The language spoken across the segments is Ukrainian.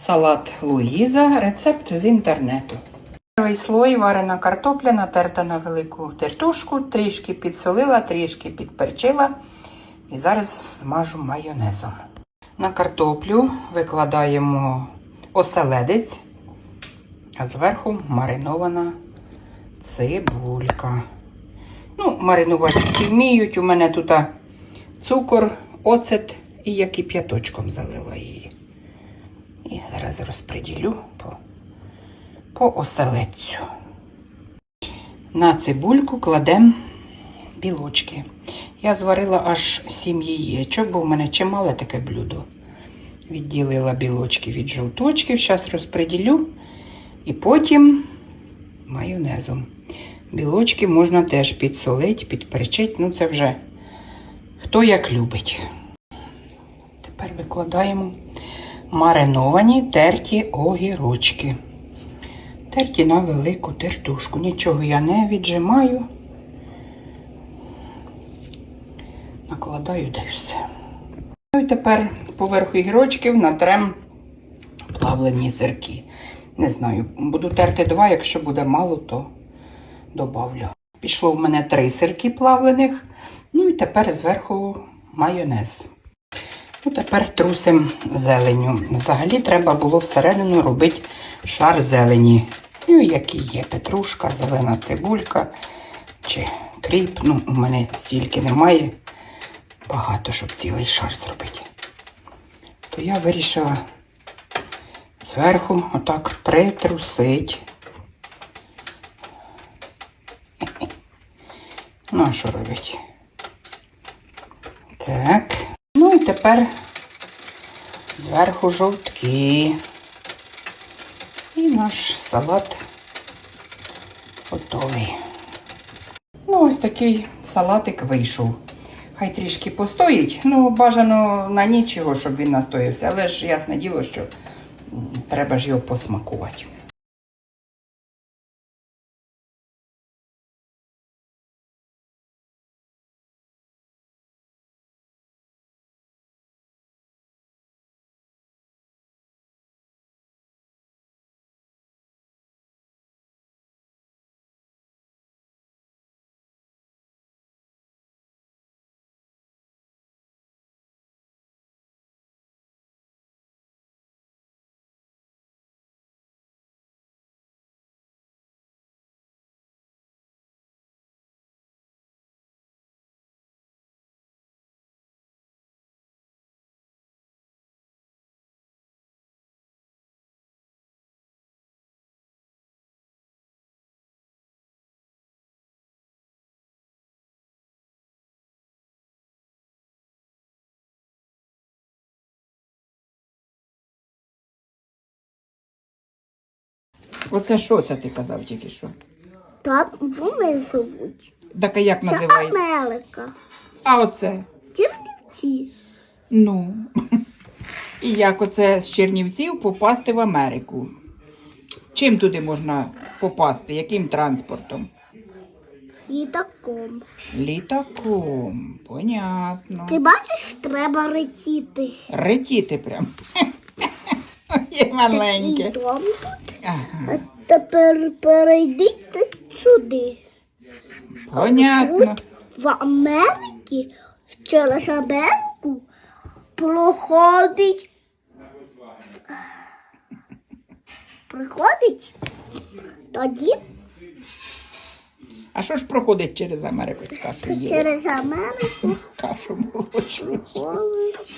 Салат Луїза. Рецепт з інтернету. Перший слой варена картопля натерта на велику тертушку, трішки підсолила, трішки підперчила. І зараз змажу майонезом. На картоплю викладаємо оселедець, а зверху маринована цибулька. Ну, маринувати всі вміють. У мене тут цукор, оцет і я кип'яточком залила її. І зараз розподілю по, по оселедцю. На цибульку кладемо білочки. Я зварила аж 7 яєчок, бо в мене чимале таке блюдо. Відділила білочки від жовточків, зараз розподілю. І потім майонезом. Білочки можна теж підсолити, підперчити. Ну, це вже хто як любить. Тепер викладаємо мариновані терті огірочки. Терті на велику тертушку. Нічого я не віджимаю. Накладаю де все. Ну і тепер поверх огірочків натрем плавлені зирки. Не знаю, буду терти два, якщо буде мало, то добавлю. Пішло в мене три сирки плавлених. Ну і тепер зверху майонез. Ну, тепер трусим зеленю. Взагалі треба було всередину робити шар зелені. Ну, який є петрушка, зелена цибулька чи кріп. Ну, у мене стільки немає. Багато, щоб цілий шар зробити. То я вирішила зверху отак притрусить. Ну, а що робити? Так. Тепер зверху жовтки. І наш салат готовий. Ну, ось такий салатик вийшов. Хай трішки постоїть. Ну, бажано на нічого, щоб він настоявся. Але ж ясне діло, що треба ж його посмакувати. Оце що це ти казав тільки що? Так вони живуть. Так а як Це називається? Америка. А оце? Чернівці. Ну. І як оце з Чернівців попасти в Америку? Чим туди можна попасти? Яким транспортом? Літаком. Літаком. Понятно. Ти бачиш, треба летіти. Ретіти прям. Є маленьке. Такий дом тут. А тепер перейдіть сюди. Понятно. Тут в Америці через Америку проходить. Приходить тоді А що ж проходить через Америку з кашею? через Америку Кашу молочну.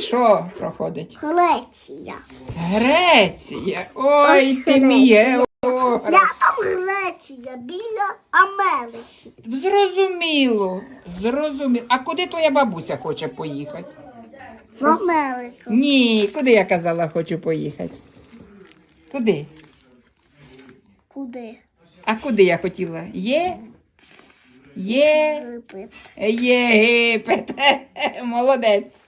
Що проходить? Греція. Греція. Ой, Ось ти мій Греція. Я там Греція біля Америки. Зрозуміло, зрозуміло. А куди твоя бабуся хоче поїхати? В Америку. Ні, куди я казала, хочу поїхати? Куди? Куди? А куди я хотіла? Є? Є? Єгипет. Молодець.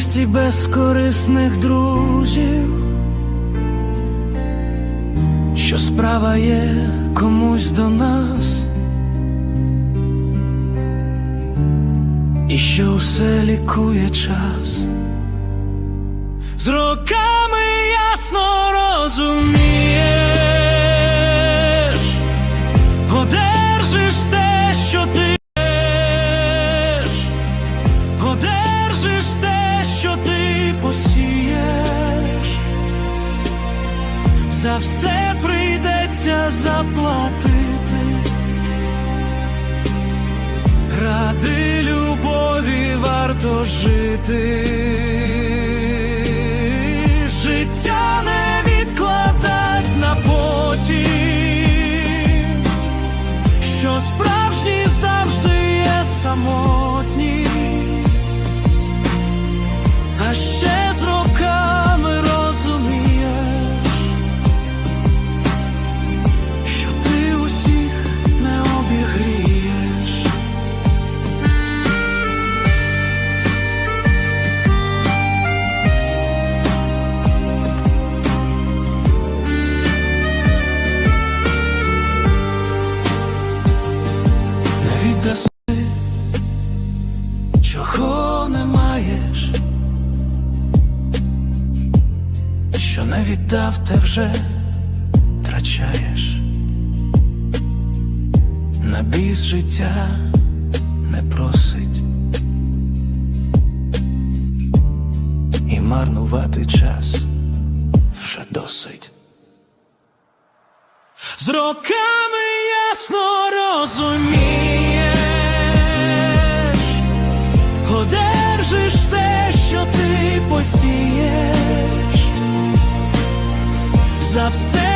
Вірність і безкорисних друзів, що справа є комусь до нас, і що усе лікує час. З роками ясно розумієш, за все прийдеться заплатити. Ради любові варто жити. Життя не відкладать на потім що справжні завжди є самотні, а ще не віддав, те вже втрачаєш. На біс життя не просить і марнувати час вже досить. З роками ясно розумієш, одержиш те, що ти посієш, за все